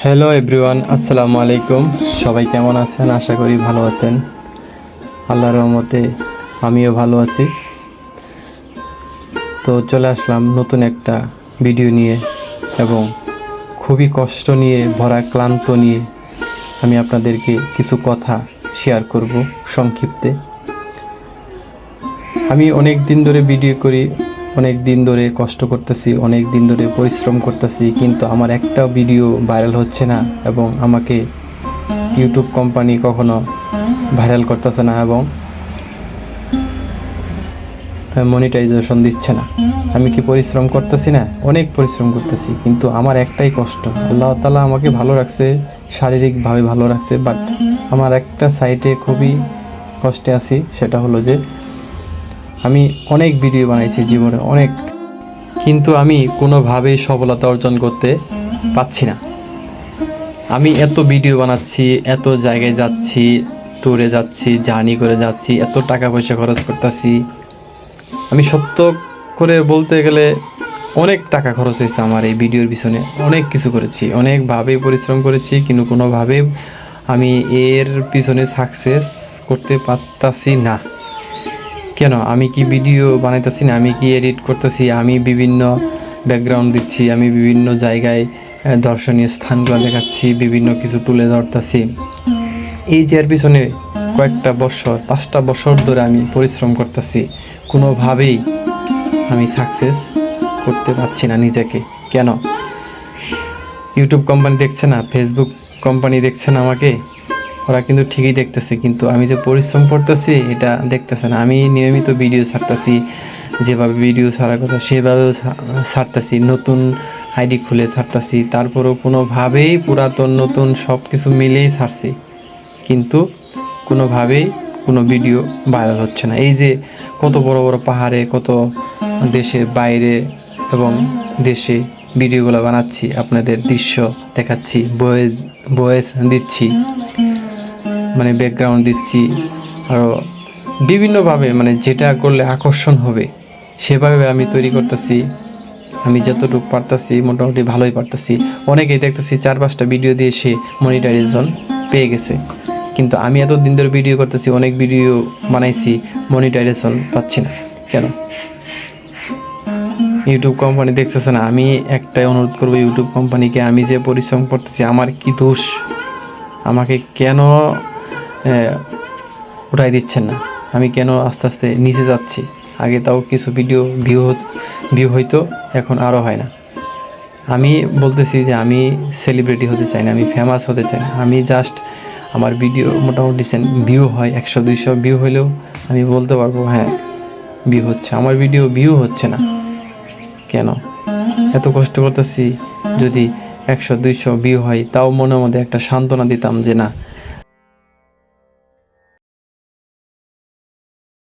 Hello everyone আসসালামু আলাইকুম। সবাই কেমন আছেন? আশা করি ভালো আছেন। আল্লাহর রহমতে আমিও ভালো আছি। তো চলে আসলাম নতুন একটা ভিডিও নিয়ে এবং খুবই কষ্ট নিয়ে, ভরা ক্লান্ত নিয়ে আমি আপনাদেরকে কিছু কথা শেয়ার করব সংক্ষিপ্তে। আমি অনেক দিন ধরে ভিডিও করি অনেক দিন ধরে কষ্ট করতেছি, অনেক দিন ধরে পরিশ্রম করতেছি, কিন্তু আমার একটা ভিডিও ভাইরাল হচ্ছে না এবং আমাকে ইউটিউব কোম্পানি কখনো ভাইরাল করতেছে না এবং মনিটাইজেশন দিচ্ছে না। আমি কি পরিশ্রম করতেছি না? অনেক পরিশ্রম করতেছি, কিন্তু আমার একটাই কষ্ট। আল্লাহ তালা আমাকে ভালো রাখছে, শারীরিকভাবে ভালো রাখছে বাট আমার একটা সাইটে খুবই কষ্টে আছি, সেটা হলো যে আমি অনেক ভিডিও বানাইছি জীবনে, অনেক। কিন্তু আমি কোনোভাবেই সফলতা অর্জন করতে পারছি না। আমি এত ভিডিও বানাচ্ছি, এত জায়গায় যাচ্ছি ট্যুরে যাচ্ছি জার্নি করে যাচ্ছি, এত টাকা পয়সা খরচ করতেছি। আমি সত্য করে বলতে গেলে অনেক টাকা খরচ হয়েছে আমার এই ভিডিওর পিছনে, অনেক কিছু করেছি অনেকভাবে পরিশ্রম করেছি, কিন্তু কোনোভাবে আমি এর পিছনে সাকসেস করতে পারতাছি না। কেন? আমি কি ভিডিও বানাইতেছি না? আমি কি এডিট করতেছি? আমি বিভিন্ন ব্যাকগ্রাউন্ড দিচ্ছি, আমি বিভিন্ন জায়গায় দর্শনীয় স্থানগুলো দেখাচ্ছি, বিভিন্ন কিছু তুলে ধরতেছি। এই যে পিছনে কয়েকটা বছর, পাঁচটা বছর ধরে আমি পরিশ্রম করতেছি। কোনোভাবেই আমি সাকসেস করতে পারছি না নিজেকে। কেন? ইউটিউব কোম্পানি দেখছে না? ফেসবুক কোম্পানি দেখছে না আমাকে? ওরা কিন্তু ঠিকই দেখতেছে, কিন্তু আমি যে পরিশ্রম করতেছি, এটা দেখতেছে না। আমি নিয়মিত ভিডিও ছাড়তেছি, যেভাবে ভিডিও ছাড়ার কথা সেভাবেও ছাড়তেছি, নতুন আইডি খুলে ছাড়তেছি, তারপরেও কোনোভাবেই পুরাতন, নতুন সব কিছু মিলেই ছাড়ছি। কিন্তু কোনোভাবেই কোনো ভিডিও ভাইরাল হচ্ছে না। এই যে কত বড় বড় পাহাড়ে, কত দেশের বাইরে এবং দেশে ভিডিওগুলো বানাচ্ছি, আপনাদের দৃশ্য দেখাচ্ছি বয়েস বয়েস দিচ্ছি। মানে ব্যাকগ্রাউন্ড দিচ্ছি। আরও বিভিন্নভাবে মানে যেটা করলে আকর্ষণ হবে, সেভাবে আমি তৈরি করতেছি। আমি যতটুকু পারতাছি, মোটামুটি ভালোই পারতাছি। অনেকেই দেখতেছি চার পাঁচটা ভিডিও দিয়ে সে মনিটাইজেশন পেয়ে গেছে। কিন্তু আমি এত দিন ধরে ভিডিও করতেছি, অনেক ভিডিও বানাইছি মনিটাইজেশন পাচ্ছি না। কেন? ইউটিউব কোম্পানি দেখতেছে না, আমি একটাই অনুরোধ করব ইউটিউব কোম্পানিকে আমি যে পরিশ্রম করতেছি, আমার কি দোষ? আমাকে কেন উঠাই দিচ্ছেন না। আমি কেন আস্তে আস্তে নিচে যাচ্ছি? আগে তাও কিছু ভিডিও ভিউ ভিউ হইতো, এখন আরও হয় না। আমি বলতেছি যে আমি সেলিব্রিটি হতে চাই না, আমি ফেমাস হতে চাই না। আমি জাস্ট আমার ভিডিও মোটামুটি ভিউ হয় একশো, দুইশো ভিউ হলেও আমি বলতে পারব হ্যাঁ ভিউ হচ্ছে। আমার ভিডিও ভিউ হচ্ছে না। কেন? এত কষ্ট করতেছি যদি একশো, দুইশো ভিউ হয়, তাও মনের মধ্যে একটা সান্ত্বনা দিতাম যে না